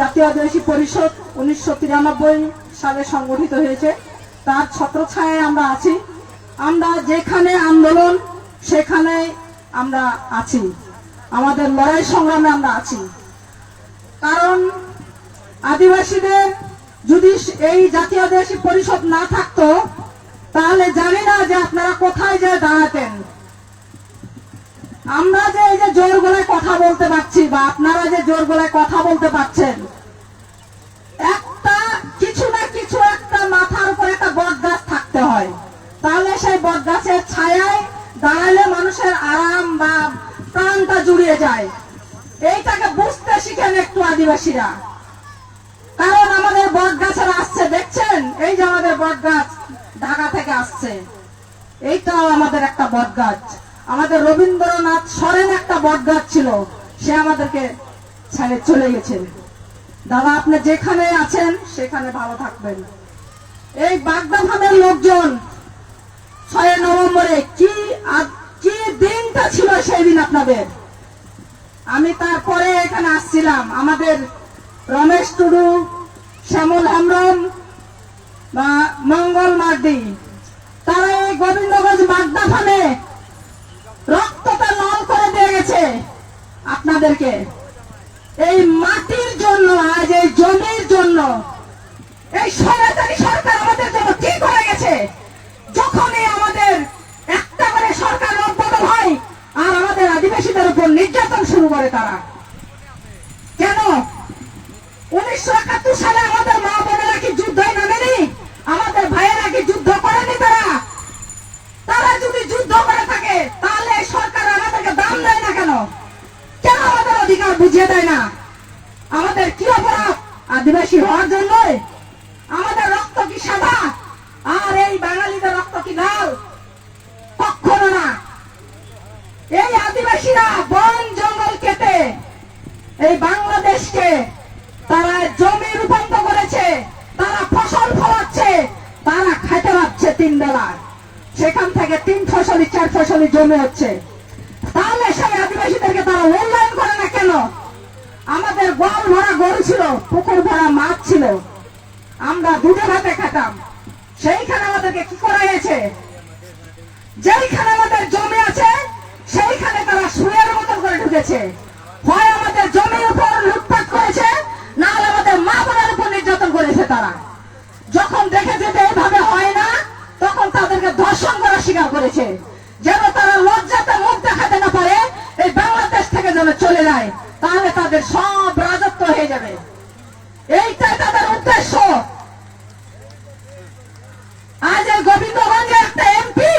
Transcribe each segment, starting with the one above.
জাতীয় আদিবাসী পরিষদ উনিশশো তিরানব্বই সালে সংগঠিত হয়েছে। তার ছত্রছায়ায় আমরা আছি। আমরা যেখানে আন্দোলন, সেখানে আমরা আছি। আমাদের লড়াই সংগ্রামে আমরা আছি। কারণ আদিবাসীদের যদি এই জাতীয় আদিবাসী পরিষদ না থাকতো, তাহলে জানি না যে আপনারা কোথায় যে দাঁড়াতেন। আমরা যে এই যে জোর গলায় কথা বলতে পারছি বা আপনারা যে জোর গলায় কথা বলতে পারছেন, একটা কিছু না কিছু একটা মাথার উপর একটা বট গাছ থাকতে হয়। তাহলে সেই বট গাছের ছায়ায় দাঁড়ালে মানুষের আরাম বা প্রাণটা জুড়িয়ে যায়। এইটাকে বুঝতে শিখেন একটু আদিবাসীরা। কারণ আমাদের বট গাছের আসছে, দেখছেন? এই যে আমাদের বট গাছ ঢাকা থেকে আসছে। এইটাও আমাদের একটা বট গাছ আমাদের রবীন্দ্রনাথ সরেন একটা বট গাছ ছিল, সে আমাদেরকে ছেড়ে চলে গেছেন। দাদা, আপনি যেখানে আছেন, সেখানে ভালো থাকবেন। এই বাগদা ফার্মের লোকজন ছয় নভেম্বরে কি কি দিনটা ছিল সেই দিন আপনাদের? আমি তারপরে এখানে আসছিলাম। আমাদের রমেশ টুডু, শ্যামল হেমব্রম বা মঙ্গল মার্ডি, তারা এই গোবিন্দগঞ্জ বাগদা ফার্মে রক্তটা লাল করে দিয়ে গেছে। আপনাদেরকে, এই মাটির জন্য, আজ এই জমির জন্য, এই সরকারি সরকার আমাদের জন্য কি করে গেছে। যখনই আমাদের একটা করে সরকার রদবদল হয়, আর আমাদের আদিবাসীদের উপর নির্যাতন শুরু করে তারা। কেন? উনিশশো একাত্তর সালে আমাদের মা বোনেরা কি যুদ্ধ নামেনি? আমাদের ভাইয়েরা কি যুদ্ধ করেনি তারা? তারা যদি যুদ্ধ করে দেয় না। আমাদের কি অপরাধ? আদিবাসী হওয়ার জন্য আমাদের রক্ত কি সাদা? আর এই বাঙালিদের রক্ত কি লাল? কখনো না। এই আদিবাসীরা বন, জঙ্গল কেটে এই বাংলাদেশকে তারা জমি রূপান্তর করেছে, তারা ফসল ফলাচ্ছে, তারা খেতে পাচ্ছে তিন বেলায়। সেখান থেকে তিন ফসলি, চার ফসলি জমি হচ্ছে। তাহলে সেই আদিবাসীদেরকে তারা উন্নয়ন করে না কেন? আমাদের গোয়াল ভরা গরু ছিল, পুকুর ভরা মাছ ছিল। আমরা দুধে ভাতে খেতাম। সেইখানে আমাদেরকে কি করা হয়েছে? যেইখানে আমাদের জমি আছে, সেইখানে তারা শুয়ের মতন করে ঢুকেছে। হয় আমাদের জমির উপর লুটপাট করেছে, না হলে আমাদের মা বোনের উপর নির্যাতন করেছে তারা। যখন দেখেছে যে এইভাবে হয় না, তখন তাদেরকে ধর্ষণ করা স্বীকার করেছে যেন তারা লজ্জাতে মুখ দেখাতে না পারে এই বাংলাদেশ থেকে যেন চলে যায়, তাহলে তাদের সব রাজত্ব হয়ে যাবে। এইটাই তাদের উদ্দেশ্য। আজ এই গোবিন্দগঞ্জে একটা এমপি,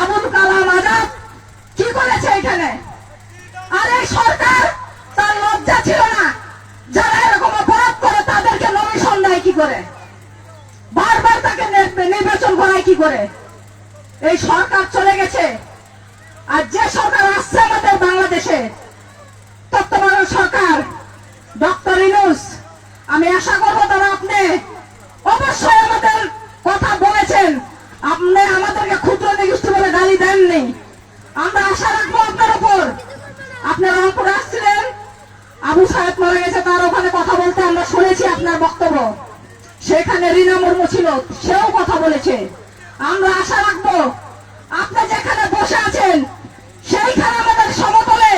আবুল কালাম আজাদ, কি করেছে এখানে আর সরকার তার লজ্জা ছিল না। যারা এরকম অপরাধ করে, তাদেরকে নমিশন দেয় কি করে? বারবার তাকে নির্বাচন করায় কি করে? এই সরকার চলে গেছে। আর যে সরকার আসছে আমাদের বাংলাদেশে তত্ত্বাবধায়ক সরকার, ডক্টর ইনুস আমি আশা করব তারা আপনি অবশ্যই আমাদের কথা বলেছেন। আপনি আমাদেরকে ক্ষুদ্র নিগোষ্ঠী বলে গালি দেননি। আমরা আশা রাখব আপনার উপর। আপনি রংপুরে আসছিলেন, আবু সাহেব মারা গেছে, তার ওখানে কথা বলতে আমরা শুনেছি আপনার বক্তব্য। সেখানে রিনা মুর্মু ছিল, সেও কথা বলেছে। আমরা আশা রাখব আপনি যেখানে বসে আছেন সেইখানে আমাদের সমতলে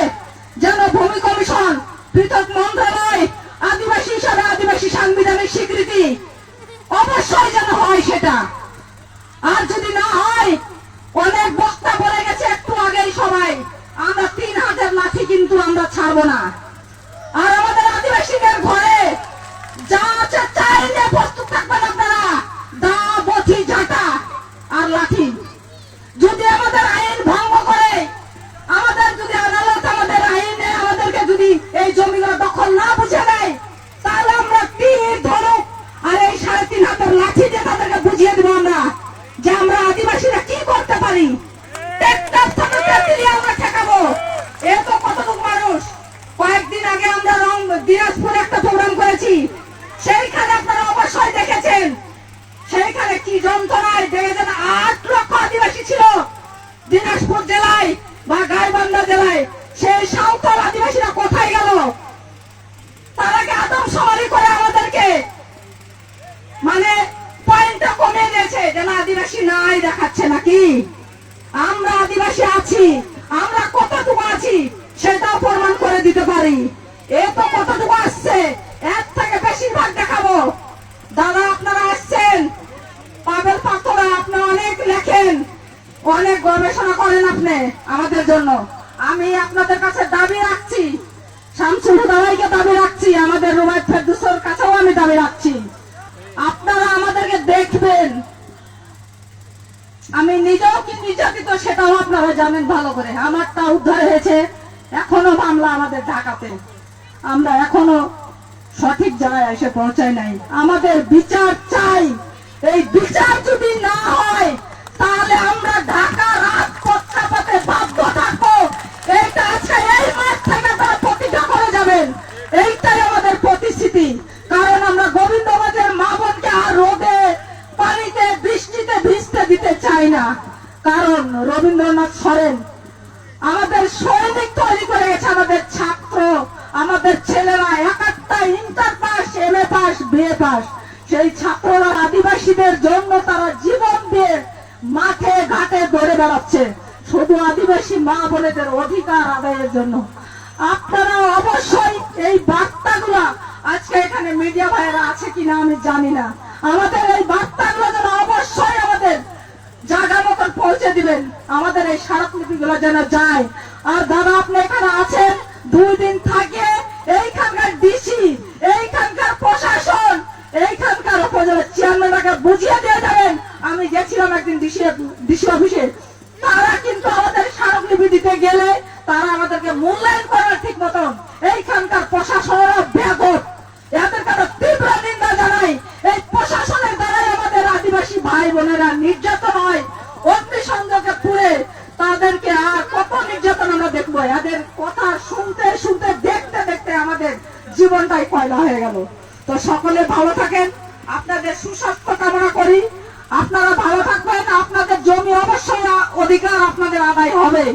যেন ভূমি কমিশন পৃথক মন্ত্রণালয় আদিবাসী হিসাবে আদিবাসী সাংবিধানিক স্বীকৃতি অবশ্যই যেন হয় সেটা। আর যদি না হয়, অনেক বক্তা বলে গেছে একটু আগেই সবাই, আমরা তিন হাজার লাঠি কিন্তু আমরা ছাড়বো না। আর আমাদের আদিবাসীদের ঘরে যা আছে যন্ত্রণায় দেড় আট লক্ষ আদিবাসী ছিল। দিনাজপুর জেলায় বা গাইবান্ধা জেলায়। সেই সাঁওতাল আদিবাসীরা কোথায় গেল? তারা আদম সমারি করে আমাদেরকে মানে পয়েন্টটা কমে গেছে যেন আদিবাসী নাই দেখাচ্ছে নাকি? আমরা আদিবাসী আছি, আমরা কতটুকু আছি সেটাও প্রমাণ করে দিতে পারি। এ তো কতটুকু আছে? দাওয়াইকে দাবি রাখছি, আমাদের রুমায়ত ফেরদুসের কাছেও আমি দাবি রাখছি। আপনারা আমাদেরকে দেখবেন। আমি নিজেও কি নির্যাতিত সেটাও আপনারা জানেন ভালো করে। আমারটা উদ্ধার হয়েছে এখনও মামলা আমাদের ঢাকাতে। আমরা এখনও সঠিক জায়গায় এসে পৌঁছায় নাই। আমাদের বিচার চাই। এই বিচার যদি না হয়, তাহলে আমরা ঢাকা মা বোনেদের অধিকার আদায়ের জন্য। আপনারা অবশ্যই এই বার্তাগুলা আজকে এখানে মিডিয়া ভাইয়েরা আছে কিনা আমি জানি না। আমাদের এই বার্তাগুলো যেন অবশ্যই আমাদের জায়গা মতন পৌঁছে দিবেন। আমাদের এই স্মারকলিপি গুলো যেন যায়। আর দাদা, আপনি এখানে আছেন, দুই দিন থাকে, এইখানকার ডিসি এইখানকার প্রশাসন, এইখানকার উপজেলার চেয়ারম্যানকে বুঝিয়ে দিয়ে যাবেন। আমি গেছিলাম একদিন ডিসি ডিসি অফিসে তারা কিন্তু আমাদের স্মারকলিপি দিতে গেলে তারা আমাদেরকে মূল্যায়ন করার ঠিক মতন এইখানকার প্রশাসনেরা এদের কাছে তীব্র নিন্দা জানাই। এই প্রশাসনের দ্বারাই আমাদের আদিবাসী ভাই বোনেরা নির্যাতন হয়। অগ্নি সংযোগে পুড়ে তাদেরকে আর কত নির্যাতন আমরা দেখব? এদের কথা শুনতে শুনতে, দেখতে দেখতে আমাদের জীবনটাই কয়লা হয়ে গেল। তো সকলে ভালো থাকেন। আপনাদের সুস্বাস্থ্য কামনা করি। আপনারা ভালো থাকবেন। আপনাদের জমি অবশ্যই অধিকার আপনাদের আদায় হবে।